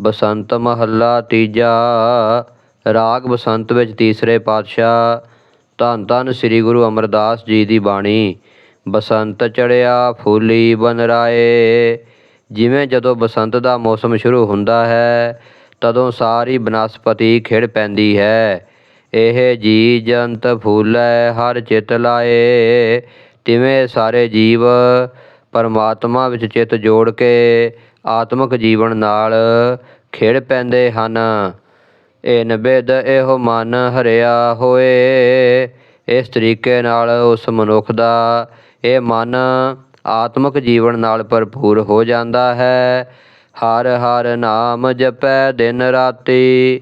ਬਸੰਤ ਮਹੱਲਾ ਤੀਜਾ, ਰਾਗ ਬਸੰਤ ਵਿੱਚ ਤੀਸਰੇ ਪਾਤਸ਼ਾਹ, ਧੰਨ ਧੰਨ ਸ੍ਰੀ ਗੁਰੂ ਅਮਰਦਾਸ ਜੀ ਦੀ ਬਾਣੀ, ਬਸੰਤ ਚੜਿਆ ਫੂਲੀ ਬਨਰਾਏ। ਜਿਵੇਂ ਜਦੋਂ ਬਸੰਤ ਦਾ ਮੌਸਮ ਸ਼ੁਰੂ ਹੁੰਦਾ ਹੈ, ਤਦੋਂ ਸਾਰੀ ਬਨਸਪਤੀ ਖਿੜ ਪੈਂਦੀ ਹੈ। ਇਹ ਜੀ ਜੰਤ ਫੂਲੈ ਹਰ ਚਿਤ ਲਾਏ। ਤਿਵੇਂ ਸਾਰੇ ਜੀਵ ਪਰਮਾਤਮਾ ਵਿੱਚ ਚਿੱਤ ਜੋੜ ਕੇ ਆਤਮਿਕ ਜੀਵਨ ਨਾਲ ਖਿੜ ਪੈਂਦੇ ਹਨ। ਇਹ ਬਿਦ ਇਹੋ ਮਨ ਹਰਿਆ ਹੋਏ। ਇਸ ਤਰੀਕੇ ਨਾਲ ਉਸ ਮਨੁੱਖ ਦਾ ਇਹ ਮਨ ਆਤਮਿਕ ਜੀਵਨ ਨਾਲ ਭਰਪੂਰ ਹੋ ਜਾਂਦਾ ਹੈ। ਹਰ ਹਰ ਨਾਮ ਜਪੈ ਦਿਨ ਰਾਤੀ।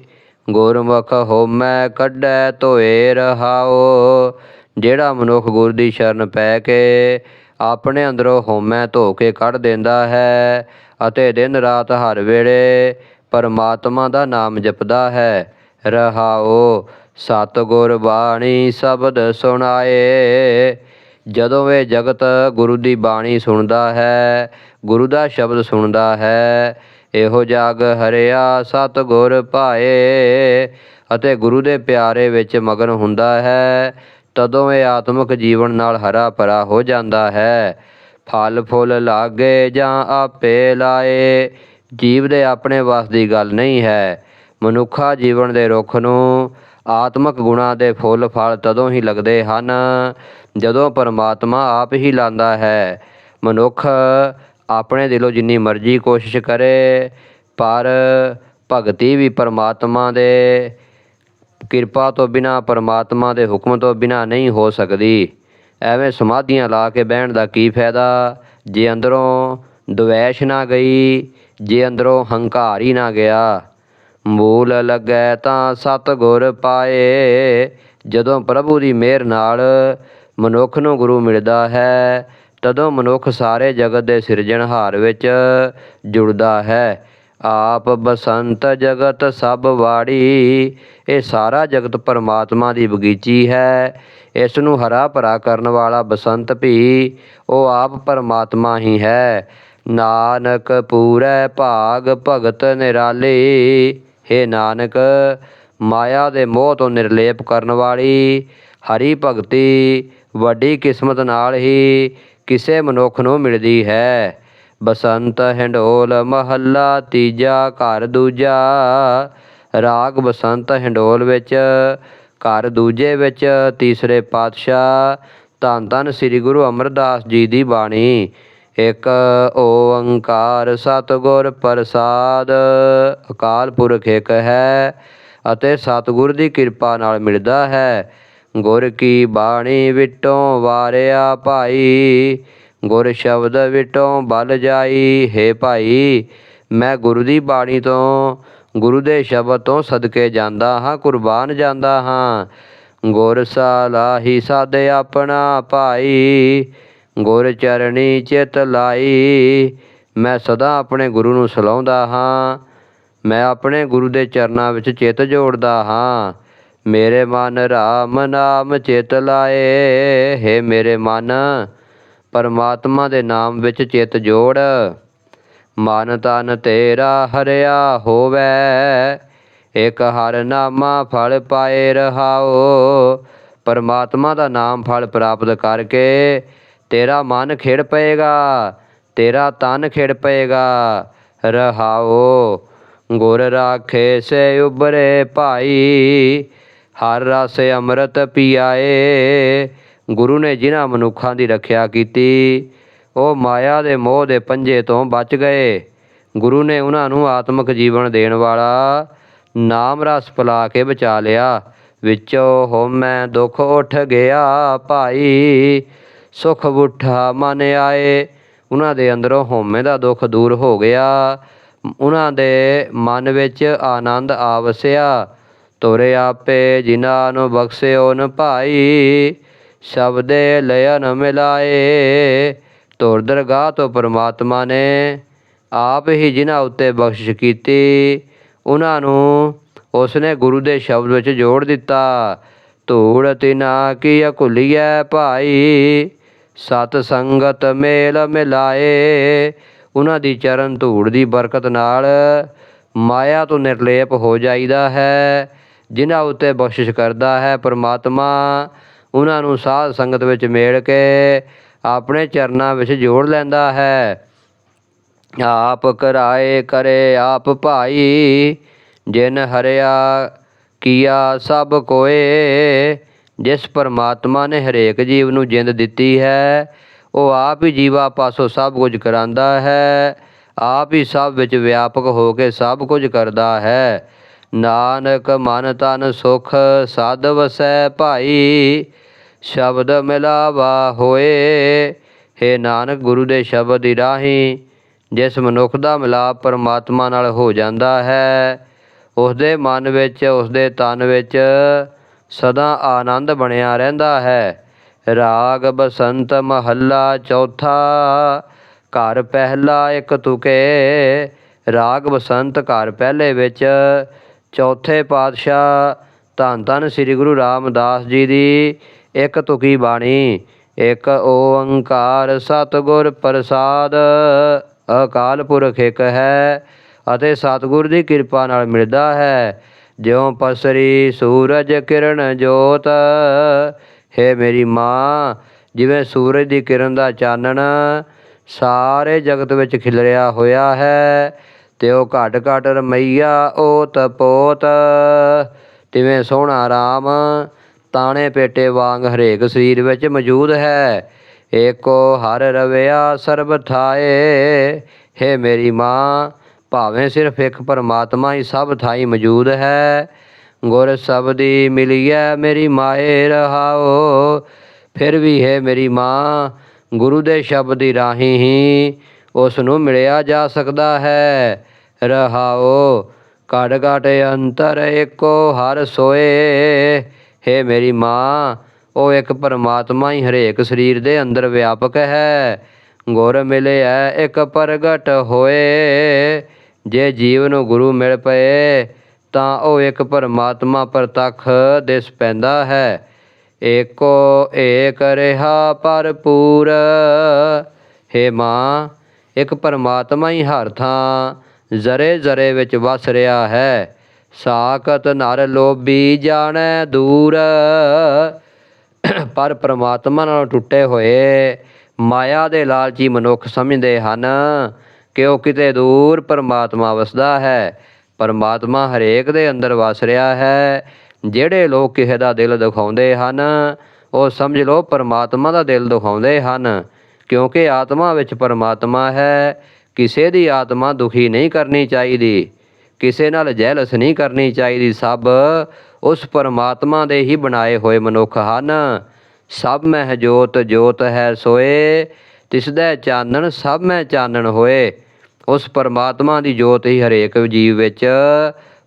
ਗੁਰਮੁਖ ਹੋਮੈ ਕੱਢੈ ਧੋਏ ਰਹਾਓ ਜਿਹੜਾ ਮਨੁੱਖ ਗੁਰ ਦੀ ਸ਼ਰਨ ਪੈ ਕੇ ਆਪਣੇ ਅੰਦਰੋਂ ਹੋਮੈ ਧੋ ਕੇ ਕੱਢ ਦਿੰਦਾ ਹੈ ਅਤੇ ਦਿਨ ਰਾਤ ਹਰ ਵੇਲੇ ਪਰਮਾਤਮਾ ਦਾ ਨਾਮ ਜਪਦਾ ਹੈ। ਰਹਾਓ ਸਤਿਗੁਰ ਬਾਣੀ ਸ਼ਬਦ ਸੁਣਾਏ। ਜਦੋਂ ਇਹ ਜਗਤ ਗੁਰੂ ਦੀ ਬਾਣੀ ਸੁਣਦਾ ਹੈ, ਗੁਰੂ ਦਾ ਸ਼ਬਦ ਸੁਣਦਾ ਹੈ, ਇਹੋ ਜਗ ਹਰਿਆ ਸਤਿਗੁਰ ਪਾਏ ਅਤੇ ਗੁਰੂ ਦੇ ਪਿਆਰੇ ਵਿੱਚ ਮਗਨ ਹੁੰਦਾ ਹੈ, ਤਦੋਂ ਇਹ ਆਤਮਿਕ ਜੀਵਨ ਨਾਲ ਹਰਾ ਭਰਾ ਹੋ ਜਾਂਦਾ ਹੈ। ਫਲ ਫੁੱਲ ਲਾਗੇ ਜਾਂ ਆਪੇ ਲਾਏ। ਜੀਵ ਦੇ ਆਪਣੇ ਵਾਸ ਦੀ ਗੱਲ ਨਹੀਂ ਹੈ। ਮਨੁੱਖਾ ਜੀਵਨ ਦੇ ਰੁੱਖ ਨੂੰ ਆਤਮਕ ਗੁਣਾਂ ਦੇ ਫੁੱਲ ਫਲ ਤਦੋਂ ਹੀ ਲੱਗਦੇ ਹਨ, ਜਦੋਂ ਪਰਮਾਤਮਾ ਆਪ ਹੀ ਲਾਂਦਾ ਹੈ। ਮਨੁੱਖ ਆਪਣੇ ਦਿਲੋਂ ਜਿੰਨੀ ਮਰਜ਼ੀ ਕੋਸ਼ਿਸ਼ ਕਰੇ, ਪਰ ਭਗਤੀ ਵੀ ਪਰਮਾਤਮਾ ਦੇ ਕਿਰਪਾ ਤੋਂ ਬਿਨਾ, ਪਰਮਾਤਮਾ ਦੇ ਹੁਕਮ ਤੋਂ ਬਿਨਾ ਨਹੀਂ ਹੋ ਸਕਦੀ। ਐਵੇਂ ਸਮਾਧੀਆਂ ਲਾ ਕੇ ਬਹਿਣ ਦਾ ਕੀ ਫਾਇਦਾ? ਜੇ ਅੰਦਰੋਂ ਦਵੈਸ਼ ਨਾ ਗਈ, ਜੇ ਅੰਦਰੋਂ ਹੰਕਾਰ ਹੀ ਨਾ ਗਿਆ, ਮੂਲ ਲੱਗੈ ਤਾਂ ਸਤਿਗੁਰ ਪਾਏ। ਜਦੋਂ ਪ੍ਰਭੂ ਦੀ ਮਿਹਰ ਨਾਲ ਮਨੁੱਖ ਨੂੰ ਗੁਰੂ ਮਿਲਦਾ ਹੈ, ਤਦੋਂ ਮਨੁੱਖ ਸਾਰੇ ਜਗਤ ਦੇ ਸਿਰਜਣਹਾਰ ਵਿੱਚ ਜੁੜਦਾ ਹੈ। ਆਪ ਬਸੰਤ ਜਗਤ ਸਭ ਵਾੜੀ। ਇਹ ਸਾਰਾ ਜਗਤ ਪਰਮਾਤਮਾ ਦੀ ਬਗੀਚੀ ਹੈ। ਇਸ ਨੂੰ ਹਰਾ ਭਰਾ ਕਰਨ ਵਾਲਾ ਬਸੰਤ ਵੀ ਉਹ ਆਪ ਪਰਮਾਤਮਾ ਹੀ ਹੈ। ਨਾਨਕ ਪੂਰੈ ਭਾਗ ਭਗਤ ਨਿਰਾਲੇ। ਹੈ ਨਾਨਕ, ਮਾਇਆ ਦੇ ਮੋਹ ਤੋਂ ਨਿਰਲੇਪ ਕਰਨ ਵਾਲੀ, ਹਰੀ ਭਗਤੀ ਵੱਡੀ ਕਿਸਮਤ ਨਾਲ ਹੀ ਕਿਸੇ ਮਨੁੱਖ ਨੂੰ ਮਿਲਦੀ ਹੈ। ਬਸੰਤ ਹੰਡੋਲ ਮਹੱਲਾ ਤੀਜਾ, ਘਰ ਦੂਜਾ। ਰਾਗ ਬਸੰਤ ਹੰਡੋਲ ਵਿੱਚ, ਘਰ ਦੂਜੇ ਵਿੱਚ ਤੀਸਰੇ ਪਾਤਸ਼ਾਹ। ਧੰਨ ਧੰਨ ਸ੍ਰੀ ਗੁਰੂ ਅਮਰਦਾਸ ਜੀ ਦੀ ਬਾਣੀ। ਇੱਕ ਓੰਕਾਰ ਸਤਿਗੁਰ ਪ੍ਰਸਾਦ। ਅਕਾਲ ਪੁਰਖ ਇੱਕ ਹੈ ਅਤੇ ਸਤਿਗੁਰ ਦੀ ਕਿਰਪਾ ਨਾਲ ਮਿਲਦਾ ਹੈ। ਗੁਰ ਕੀ ਬਾਣੀ ਵਿਟੋਂ ਵਾਰਿਆ ਭਾਈ। ਗੁਰ ਸ਼ਬਦ ਵਿਟੋਂ ਬਲ ਜਾਈ, ਹੈ ਭਾਈ, ਮੈਂ ਗੁਰੂ ਦੀ ਬਾਣੀ ਤੋਂ, ਗੁਰੂ ਦੇ ਸ਼ਬਦ ਤੋਂ ਸਦਕੇ ਜਾਂਦਾ ਹਾਂ, ਕੁਰਬਾਨ ਜਾਂਦਾ ਹਾਂ। ਗੁਰ ਸਾਲਾਹੀ ਸਾਧ ਆਪਣਾ ਭਾਈ, ਗੁਰ ਚਰਣੀ ਚਿਤ ਲਾਈ। ਮੈਂ ਸਦਾ ਆਪਣੇ ਗੁਰੂ ਨੂੰ ਸਲਾਉਂਦਾ ਹਾਂ, ਮੈਂ ਆਪਣੇ ਗੁਰੂ ਦੇ ਚਰਨਾਂ ਵਿੱਚ ਚਿੱਤ ਜੋੜਦਾ ਹਾਂ। ਮੇਰੇ ਮਨ ਰਾਮ ਨਾਮ ਚਿਤ ਲਾਏ, ਹੈ ਮੇਰੇ ਮਨ ਪਰਮਾਤਮਾ ਦੇ ਨਾਮ ਵਿੱਚ ਚਿੱਤ ਜੋੜ। ਮਨ ਤਨ ਤੇਰਾ ਹਰਿਆ ਹੋਵੇ। ਇਕ ਹਰ ਨਾਮਾ ਫਲ ਪਾਏ ਰਹਾਓ। ਪਰਮਾਤਮਾ ਦਾ ਨਾਮ ਫਲ ਪ੍ਰਾਪਤ ਕਰਕੇ ਤੇਰਾ ਮਨ ਖਿੜ ਪਏਗਾ, ਤੇਰਾ ਤਨ ਖਿੜ ਪਏਗਾ, ਰਹਾਓ। ਗੁਰ ਰਾਖੇ ਸੇ ਉਬਰੇ ਭਾਈ, ਹਰ ਰਸ ਅੰਮ੍ਰਿਤ ਪੀਆਏ। ਗੁਰੂ ਨੇ ਜਿਨ੍ਹਾਂ ਮਨੁੱਖਾਂ ਦੀ ਰੱਖਿਆ ਕੀਤੀ, ਉਹ ਮਾਇਆ ਦੇ ਮੋਹ ਦੇ ਪੰਜੇ ਤੋਂ ਬਚ ਗਏ। ਗੁਰੂ ਨੇ ਉਹਨਾਂ ਨੂੰ ਆਤਮਿਕ ਜੀਵਨ ਦੇਣ ਵਾਲਾ ਨਾਮ ਰਸ ਪਿਲਾ ਕੇ ਬਚਾ ਲਿਆ। ਵਿੱਚੋਂ ਹੋਮੈ ਦੁੱਖ ਉੱਠ ਗਿਆ, ਭਾਈ, ਸੁਖ ਬੁੱਠਾ ਮਨ ਆਏ। ਉਹਨਾਂ ਦੇ ਅੰਦਰੋਂ ਹੋਮੇ ਦਾ ਦੁੱਖ ਦੂਰ ਹੋ ਗਿਆ। ਉਹਨਾਂ ਦੇ ਮਨ ਵਿੱਚ ਆਨੰਦ ਆਵਸਿਆ। ਤੋਰੇ ਆਪੇ ਜਿਨ੍ਹਾਂ ਨੂੰ ਬਖਸ਼ਿਓ ਨ ਭਾਈ ਸ਼ਬਦੇ ਲਯਨ ਮਿਲਾਏ। ਤੋਰ ਦਰਗਾਹ ਤੋਂ ਪਰਮਾਤਮਾ ਨੇ ਆਪ ਹੀ ਜਿਨ੍ਹਾਂ ਉੱਤੇ ਬਖਸ਼ਿਸ਼ ਕੀਤੀ, ਉਹਨਾਂ ਨੂੰ ਉਸਨੇ ਗੁਰੂ ਦੇ ਸ਼ਬਦ ਵਿੱਚ ਜੋੜ ਦਿੱਤਾ। ਧੂੜ ਤਿਨਾ ਕੀ ਅਕੁਲੀਐ ਭਾਈ, ਸਤ ਸੰਗਤ ਮੇਲ ਮਿਲਾਏ। ਉਹਨਾਂ ਦੀ ਚਰਨ ਧੂੜ ਦੀ ਬਰਕਤ ਨਾਲ ਮਾਇਆ ਤੋਂ ਨਿਰਲੇਪ ਹੋ ਜਾਈਦਾ ਹੈ। ਜਿਨ੍ਹਾਂ ਉੱਤੇ ਬਖਸ਼ਿਸ਼ ਕਰਦਾ ਹੈ ਪਰਮਾਤਮਾ ਉਹਨਾਂ ਨੂੰ ਸਾਧ ਸੰਗਤ ਵਿੱਚ ਮੇਲ ਕੇ ਆਪਣੇ ਚਰਨਾਂ ਵਿੱਚ ਜੋੜ ਲੈਂਦਾ ਹੈ। ਆਪ ਕਰਾਏ ਕਰੇ ਆਪ ਭਾਈ, ਜਿਨ ਹਰਿਆ ਕੀਆ ਸਭ ਕੋਏ, ਜਿਸ ਪਰਮਾਤਮਾ ਨੇ ਹਰੇਕ ਜੀਵ ਨੂੰ ਜਿੰਦ ਦਿੱਤੀ ਹੈ, ਉਹ ਆਪ ਹੀ ਜੀਵਾ ਪਾਸੋਂ ਸਭ ਕੁਝ ਕਰਾਂਦਾ ਹੈ, ਆਪ ਹੀ ਸਭ ਵਿੱਚ ਵਿਆਪਕ ਹੋ ਕੇ ਸਭ ਕੁਝ ਕਰਦਾ ਹੈ। ਨਾਨਕ ਮਨ ਤਨ ਸੁਖ ਸਾਧ ਵਸੈ ਭਾਈ ਸ਼ਬਦ ਮਿਲਾਵਾ ਹੋਏ। ਹੇ ਨਾਨਕ, ਗੁਰੂ ਦੇ ਸ਼ਬਦ ਦੀ ਰਾਹੀਂ ਜਿਸ ਮਨੁੱਖ ਦਾ ਮਿਲਾਪ ਪਰਮਾਤਮਾ ਨਾਲ ਹੋ ਜਾਂਦਾ ਹੈ ਉਸ ਦੇ ਮਨ ਵਿੱਚ ਉਸ ਦੇ ਤਨ ਵਿੱਚ ਸਦਾ ਆਨੰਦ ਬਣਿਆ ਰਹਿੰਦਾ ਹੈ। ਰਾਗ ਬਸੰਤ ਮਹੱਲਾ ਚੌਥਾ, ਘਰ ਪਹਿਲਾ ਇੱਕ ਤੁਕੇ। ਰਾਗ ਬਸੰਤ ਘਰ ਪਹਿਲੇ ਵਿੱਚ ਚੌਥੇ ਪਾਤਸ਼ਾਹ ਧੰਨ ਧੰਨ ਸ੍ਰੀ ਗੁਰੂ ਰਾਮਦਾਸ ਜੀ ਦੀ ਇੱਕ ਤੁਕੀ ਬਾਣੀ, ਇੱਕ ਓੰਕਾਰ ਸਤਿਗੁਰ ਪ੍ਰਸਾਦ। ਅਕਾਲ ਪੁਰਖ ਇੱਕ ਹੈ ਅਤੇ ਸਤਿਗੁਰ ਦੀ ਕਿਰਪਾ ਨਾਲ ਮਿਲਦਾ ਹੈ। ਜਿਉ ਪਸਰੀ ਸੂਰਜ ਕਿਰਨ ਜੋਤ, ਹੈ ਮੇਰੀ ਮਾਂ, ਜਿਵੇਂ ਸੂਰਜ ਦੀ ਕਿਰਨ ਦਾ ਚਾਨਣ ਸਾਰੇ ਜਗਤ ਵਿੱਚ ਖਿਲਰਿਆ ਹੋਇਆ ਹੈ ਤੇ ਉਹ ਘਟ ਘਟ ਰਮਈਆ ਓਤ ਪੋਤ। ਤਿਵੇਂ ਸੋਹਣਾ ਰਾਮ ਤਾਣੇ ਪੇਟੇ ਵਾਂਗ ਹਰੇਕ ਸਰੀਰ ਵਿੱਚ ਮੌਜੂਦ ਹੈ। ਏਕੋ ਹਰ ਰਵਿਆ ਸਰਬ ਥਾਏ। ਹੈ ਮੇਰੀ ਮਾਂ, ਭਾਵੇਂ ਸਿਰਫ ਇੱਕ ਪਰਮਾਤਮਾ ਹੀ ਸਭ ਥਾਈ ਮੌਜੂਦ ਹੈ। ਗੁਰ ਸਬਦੀ ਮਿਲਿਐ ਮੇਰੀ ਮਾਏ ਰਹਾਓ ਫਿਰ ਵੀ ਹੈ ਮੇਰੀ ਮਾਂ, ਗੁਰੂ ਦੇ ਸ਼ਬਦ ਦੀ ਰਾਹੀਂ ਹੀ ਉਸ ਨੂੰ ਮਿਲਿਆ ਜਾ ਸਕਦਾ ਹੈ। ਰਹਾਓ ਘੜ ਘਟ ਅੰਤਰ ਏਕੋ ਹਰ ਸੋਏ। ਹੈ ਮੇਰੀ ਮਾਂ, ਉਹ ਇੱਕ ਪਰਮਾਤਮਾ ਹੀ ਹਰੇਕ ਸਰੀਰ ਦੇ ਅੰਦਰ ਵਿਆਪਕ ਹੈ। ਗੁਰ ਮਿਲਿਆ ਇੱਕ ਪ੍ਰਗਟ ਹੋਏ। ਜੇ ਜੀਵ ਨੂੰ ਗੁਰੂ ਮਿਲ ਪਏ, ਤਾਂ ਉਹ ਇੱਕ ਪਰਮਾਤਮਾ ਪ੍ਰਤੱਖ ਦਿਸ ਪੈਂਦਾ ਹੈ। ਏਕੋ ਏਕ ਰਿਹਾ ਭਰਪੂਰ। ਹੇ ਮਾਂ, ਇੱਕ ਪਰਮਾਤਮਾ ਹੀ ਹਰ ਥਾਂ ਜ਼ਰੇ ਜ਼ਰੇ ਵਿੱਚ ਵਸ ਰਿਹਾ ਹੈ। ਸਾਖਤ ਨਰ ਲੋਭੀ ਜਾਣੈ ਦੂਰ। ਪਰ ਪ੍ਰਮਾਤਮਾ ਨਾਲ ਟੁੱਟੇ ਹੋਏ ਮਾਇਆ ਦੇ ਲਾਲਚੀ ਮਨੁੱਖ ਸਮਝਦੇ ਹਨ ਕਿ ਉਹ ਕਿਤੇ ਦੂਰ ਪਰਮਾਤਮਾ ਵਸਦਾ ਹੈ। ਪਰਮਾਤਮਾ ਹਰੇਕ ਦੇ ਅੰਦਰ ਵਸ ਰਿਹਾ ਹੈ। ਜਿਹੜੇ ਲੋਕ ਕਿਸੇ ਦਾ ਦਿਲ ਦਿਖਾਉਂਦੇ ਹਨ, ਉਹ ਸਮਝ ਲਓ ਪਰਮਾਤਮਾ ਦਾ ਦਿਲ ਦਿਖਾਉਂਦੇ ਹਨ, ਕਿਉਂਕਿ ਆਤਮਾ ਵਿੱਚ ਪਰਮਾਤਮਾ ਹੈ। ਕਿਸੇ ਦੀ ਆਤਮਾ ਦੁਖੀ ਨਹੀਂ ਕਰਨੀ ਚਾਹੀਦੀ। ਕਿਸੇ ਨਾਲ ਜਹਿਲਸ ਨਹੀਂ ਕਰਨੀ ਚਾਹੀਦੀ। ਸਭ ਉਸ ਪਰਮਾਤਮਾ ਦੇ ਹੀ ਬਣਾਏ ਹੋਏ ਮਨੁੱਖ ਹਨ। ਸਭ ਮਹਿ ਜੋਤ ਜੋਤ ਹੈ ਸੋਏ ਤਿਸ ਚਾਨਣ ਸਭ ਮੈਂ ਚਾਨਣ ਹੋਏ। ਉਸ ਪਰਮਾਤਮਾ ਦੀ ਜੋਤ ਹੀ ਹਰੇਕ ਜੀਵ ਵਿੱਚ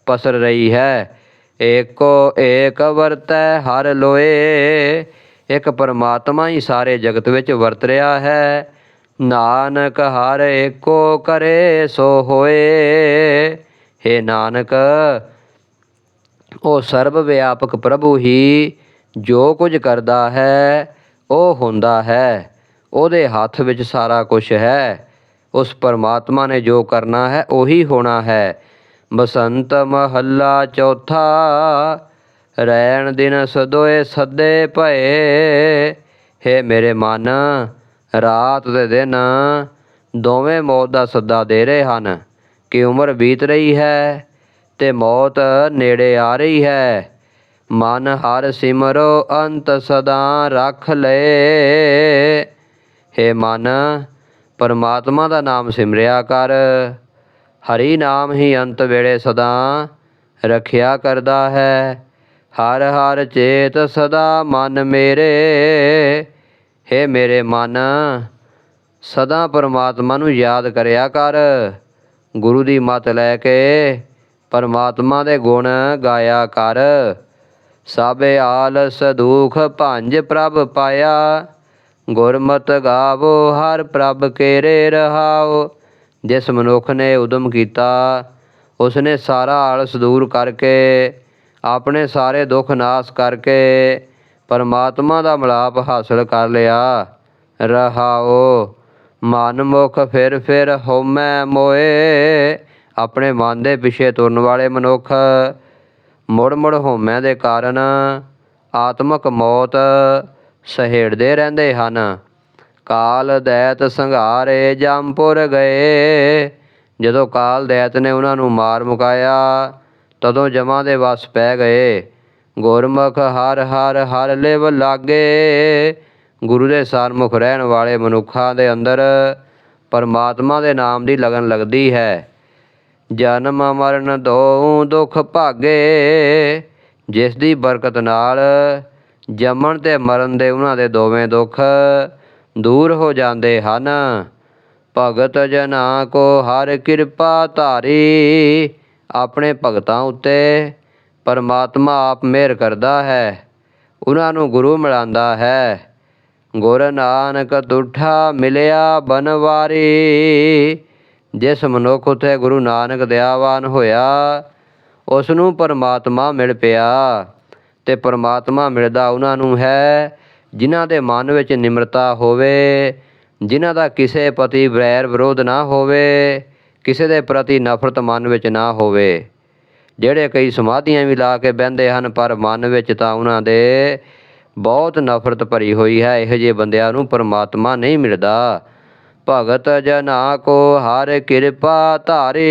ਪਸਰ ਰਹੀ ਹੈ। ਏਕੋ ਏਕ ਵਰਤੈ ਹਰ ਲੋਏ, ਇੱਕ ਪਰਮਾਤਮਾ ਹੀ ਸਾਰੇ ਜਗਤ ਵਿੱਚ ਵਰਤ ਰਿਹਾ ਹੈ। ਨਾਨਕ ਹਰ ਏਕੋ ਕਰੇ ਸੋ ਹੋਏ। ਹੇ ਨਾਨਕ, ਉਹ ਸਰਬ ਵਿਆਪਕ ਪ੍ਰਭੂ ਹੀ ਜੋ ਕੁਝ ਕਰਦਾ ਹੈ, ਉਹ ਹੁੰਦਾ ਹੈ। ਉਹਦੇ ਹੱਥ ਵਿੱਚ ਸਾਰਾ ਕੁਝ ਹੈ। ਉਸ ਪਰਮਾਤਮਾ ਨੇ ਜੋ ਕਰਨਾ ਹੈ, ਉਹੀ ਹੋਣਾ ਹੈ। ਬਸੰਤ ਮਹੱਲਾ ਚੌਥਾ, ਰੈਣ ਦਿਨ ਸਦੋਏ ਸੱਦੇ ਭਏ। ਹੇ ਮੇਰੇ ਮਨ, ਰਾਤ ਦੇ ਦਿਨ ਦੋਵੇਂ ਮੌਤ ਦਾ ਸੱਦਾ ਦੇ ਰਹੇ ਹਨ। ਕਿ ਉਮਰ ਬੀਤ ਰਹੀ ਹੈ ਤੇ ਮੌਤ ਨੇੜੇ ਆ ਰਹੀ ਹੈ। ਮਨ ਹਰ ਸਿਮਰੋ ਅੰਤ ਸਦਾ ਰੱਖ ਲਏ ਹੇ ਮਨ, ਪਰਮਾਤਮਾ ਦਾ ਨਾਮ ਸਿਮਰਿਆ ਕਰ। ਹਰੀ ਨਾਮ ਹੀ ਅੰਤ ਵੇਲੇ ਸਦਾ ਰੱਖਿਆ ਕਰਦਾ ਹੈ। ਹਰ ਹਰ ਚੇਤ ਸਦਾ ਮਨ ਮੇਰੇ। ਹੇ ਮੇਰੇ ਮਨ, ਸਦਾ ਪਰਮਾਤਮਾ ਨੂੰ ਯਾਦ ਕਰਿਆ ਕਰ। ਗੁਰੂ ਦੀ ਮੱਤ ਲੈ ਕੇ ਪਰਮਾਤਮਾ ਦੇ ਗੁਣ ਗਾਇਆ ਕਰ। ਸਭੇ ਆਲਸ ਦੁਖ ਭੰਜ ਪ੍ਰਭ ਪਾਇਆ। ਗੁਰਮਤ ਗਾਵੋ, ਹਰ ਪ੍ਰਭ ਕੇਰੇ ਰਹਾਓ। ਜਿਸ ਮਨੁੱਖ ਨੇ ਉਦਮ ਕੀਤਾ, ਉਸਨੇ ਸਾਰਾ ਆਲਸ ਦੂਰ ਕਰਕੇ, ਆਪਣੇ ਸਾਰੇ ਦੁੱਖ ਨਾਸ ਕਰਕੇ, ਪਰਮਾਤਮਾ ਦਾ ਮਿਲਾਪ ਹਾਸਲ ਕਰ ਲਿਆ। ਰਹਾਓ। ਮਨ ਮੁਖ ਫਿਰ ਫਿਰ ਹੋਮੈ ਮੋਏ, ਆਪਣੇ ਮਨ ਦੇ ਪਿੱਛੇ ਤੁਰਨ ਵਾਲੇ ਮਨੁੱਖ, ਮੁੜ ਮੁੜ ਹਉਮੈ ਦੇ ਕਾਰਨ ਆਤਮਕ ਮੌਤ ਸਹੇੜਦੇ ਰਹਿੰਦੇ ਹਨ। ਕਾਲ ਦੈਤ ਸੰਘਾਰੇ ਜੰਪੁਰ ਗਏ, ਜਦੋਂ ਕਾਲ ਦੈਤ ਨੇ ਉਹਨਾਂ ਨੂੰ ਮਾਰ ਮੁਕਾਇਆ, ਤਦੋਂ ਜਮਾਂ ਦੇ ਵਸ ਪੈ ਗਏ। ਗੁਰਮੁਖ ਹਰ ਹਰ ਹਰ ਲਿਵ ਲਾਗੇ ਗੁਰੂ ਦੇ ਸਨਮੁਖ ਰਹਿਣ ਵਾਲੇ ਮਨੁੱਖਾਂ ਦੇ ਅੰਦਰ ਪਰਮਾਤਮਾ ਦੇ ਨਾਮ ਦੀ ਲਗਨ ਲੱਗਦੀ ਹੈ। ਜਨਮ ਮਰਨ ਦੋ ਦੁੱਖ ਭਾਗੇ, ਜਿਸ ਦੀ ਬਰਕਤ ਨਾਲ ਜੰਮਣ ਤੇ ਮਰਨ ਦੇ ਉਹਨਾਂ ਦੇ ਦੋਵੇਂ ਦੁੱਖ ਦੂਰ ਹੋ ਜਾਂਦੇ ਹਨ। ਭਗਤ ਜਨਾ ਕੋ ਹਰ ਕਿਰਪਾ ਧਾਰੀ, ਆਪਣੇ ਭਗਤਾਂ ਉੱਤੇ ਪਰਮਾਤਮਾ ਆਪ ਮਿਹਰ ਕਰਦਾ ਹੈ। ਉਹਨਾਂ ਨੂੰ ਗੁਰੂ ਮਿਲਾਂਦਾ ਹੈ। ਗੁਰ ਨਾਨਕ ਤੁਠਾ ਮਿਲਿਆ ਬਨਵਾਰੀ, ਜਿਸ ਮਨੁੱਖ ਉਤੇ ਗੁਰੂ ਨਾਨਕ ਦਿਆਵਾਨ ਹੋਇਆ ਉਸ ਨੂੰ ਪਰਮਾਤਮਾ ਮਿਲ ਪਿਆ। ਤੇ ਪਰਮਾਤਮਾ ਮਿਲਦਾ ਉਹਨਾਂ ਨੂੰ ਹੈ, ਜਿਨ੍ਹਾਂ ਦੇ ਮਨ ਵਿੱਚ ਨਿਮਰਤਾ ਹੋਵੇ, ਜਿਨ੍ਹਾਂ ਦਾ ਕਿਸੇ ਪ੍ਰਤੀ ਵੈਰ ਵਿਰੋਧ ਨਾ ਹੋਵੇ, ਕਿਸੇ ਦੇ ਪ੍ਰਤੀ ਨਫ਼ਰਤ ਮਨ ਵਿੱਚ ਨਾ ਹੋਵੇ। ਜਿਹੜੇ ਕਈ ਸਮਾਧੀਆਂ ਵੀ ਲਾ ਕੇ ਬਹਿੰਦੇ ਹਨ, ਪਰ ਮਨ ਵਿੱਚ ਤਾਂ ਉਹਨਾਂ ਦੇ ਬਹੁਤ ਨਫ਼ਰਤ ਭਰੀ ਹੋਈ ਹੈ, ਇਹੋ ਜਿਹੇ ਬੰਦਿਆਂ ਨੂੰ ਪਰਮਾਤਮਾ ਨਹੀਂ ਮਿਲਦਾ। ਭਗਤ ਜਨਾ ਕੋ ਹਰ ਕਿਰਪਾ ਧਾਰੇ।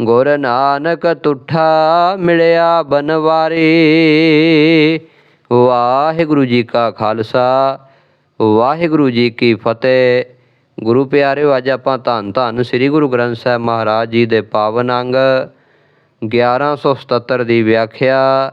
ਗੁਰ ਨਾਨਕ ਤੁਠਾ ਮਿਲਿਆ ਬਨਵਾਰੀ। ਵਾਹਿਗੁਰੂ ਜੀ ਕਾ ਖਾਲਸਾ, ਵਾਹਿਗੁਰੂ ਜੀ ਕੀ ਫਤਿਹ। ਗੁਰੂ ਪਿਆਰਿਓ, ਅੱਜ ਆਪਾਂ ਧੰਨ ਧੰਨ ਸ੍ਰੀ ਗੁਰੂ ਗ੍ਰੰਥ ਸਾਹਿਬ ਮਹਾਰਾਜ ਜੀ ਦੇ ਪਾਵਨ ਅੰਗ 1177 ਦੀ ਵਿਆਖਿਆ